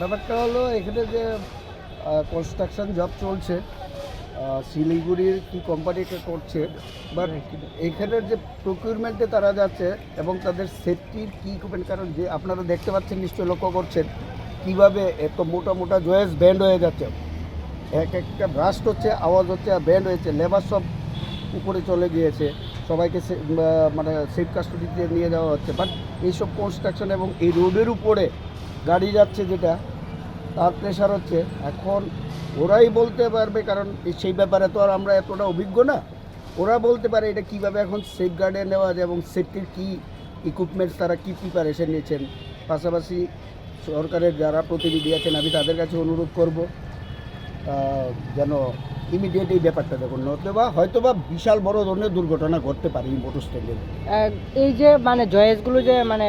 ব্যাপারটা হলো এখানে যে কনস্ট্রাকশন জব চলছে শিলিগুড়ির কি কোম্পানিটা করছে বাট এখানের যে প্রকিউরমেন্টে তারা যাচ্ছে এবং তাদের সেফটির কী ইকুইপমেন্ট কারণ যে আপনারা দেখতে পাচ্ছেন নিশ্চয়ই লক্ষ্য করছেন কীভাবে এত মোটা মোটা জয়েস ব্যান্ড হয়ে যাচ্ছে। এক একটা ব্রাস্ট হচ্ছে আওয়াজ হচ্ছে আর ব্যান্ড হয়েছে। লেবার সব উপরে চলে গিয়েছে। সবাইকে মানে সেফ কাস্টডিতে নিয়ে যাওয়া হচ্ছে। বাট এইসব কনস্ট্রাকশন এবং এই রোডের উপরে গাড়ি যাচ্ছে যেটা তার প্রেশার হচ্ছে। এখন ওরাই বলতে পারবে, কারণ সেই ব্যাপারে তো আর আমরা এতটা অভিজ্ঞ না। ওরা বলতে পারে এটা কীভাবে এখন সেফ গার্ডে নেওয়া যায় এবং সেফটির কী ইকুইপমেন্টস তারা কী প্রিপারেশন নিয়েছেন। পাশাপাশি সরকারের যারা প্রতিনিধি আছেন, আমি তাদের কাছে অনুরোধ করব যেন ইমিডিয়েট এই ব্যাপারটা দেখুন। নতুবা হয়তো বা বিশাল বড় ধরনের দুর্ঘটনা ঘটতে পারে এই মোটর স্ট্যান্ডে এই যে মানে জয়েসগুলো যে মানে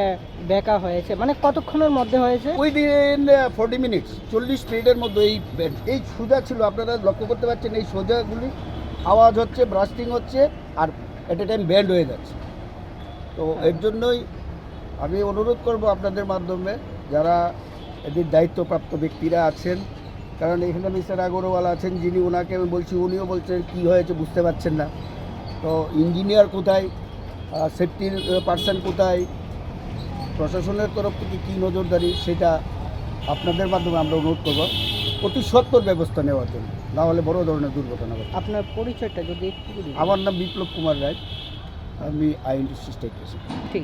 বেঁকা হয়েছে মানে কতক্ষণের মধ্যে হয়েছে? উইদিন ফর্টি মিনিটস চল্লিশ মিনিটের মধ্যে এই এই সোজা ছিল আপনারা লক্ষ্য করতে পারছেন এই সোজাগুলি। আওয়াজ হচ্ছে ব্রাস্টিং হচ্ছে আর এট এ টাইম ব্যান্ড হয়ে যাচ্ছে। তো এর জন্যই আমি অনুরোধ করব আপনাদের মাধ্যমে যারা এদের দায়িত্বপ্রাপ্ত ব্যক্তিরা আছেন কারণ এখানে মিস্টার আগরওয়াল আছেন যিনি ওনাকে আমি বলছি উনিও বলছেন কী হয়েছে বুঝতে পারছেন না। তো ইঞ্জিনিয়ার কোথায়? সেফটির পার্সন কোথায়? প্রশাসনের তরফ থেকে কী নজরদারি সেটা আপনাদের মাধ্যমে আমরা অনুরোধ করব। অতি সত্তর ব্যবস্থা নেওয়ার জন্য না হলে বড় ধরনের দুর্ঘটনা ঘটে আপনার পরিচয়টা যদি একটু আমার নাম বিপ্লব কুমার রায় আমি আইএনটিসি স্টেট ঠিক।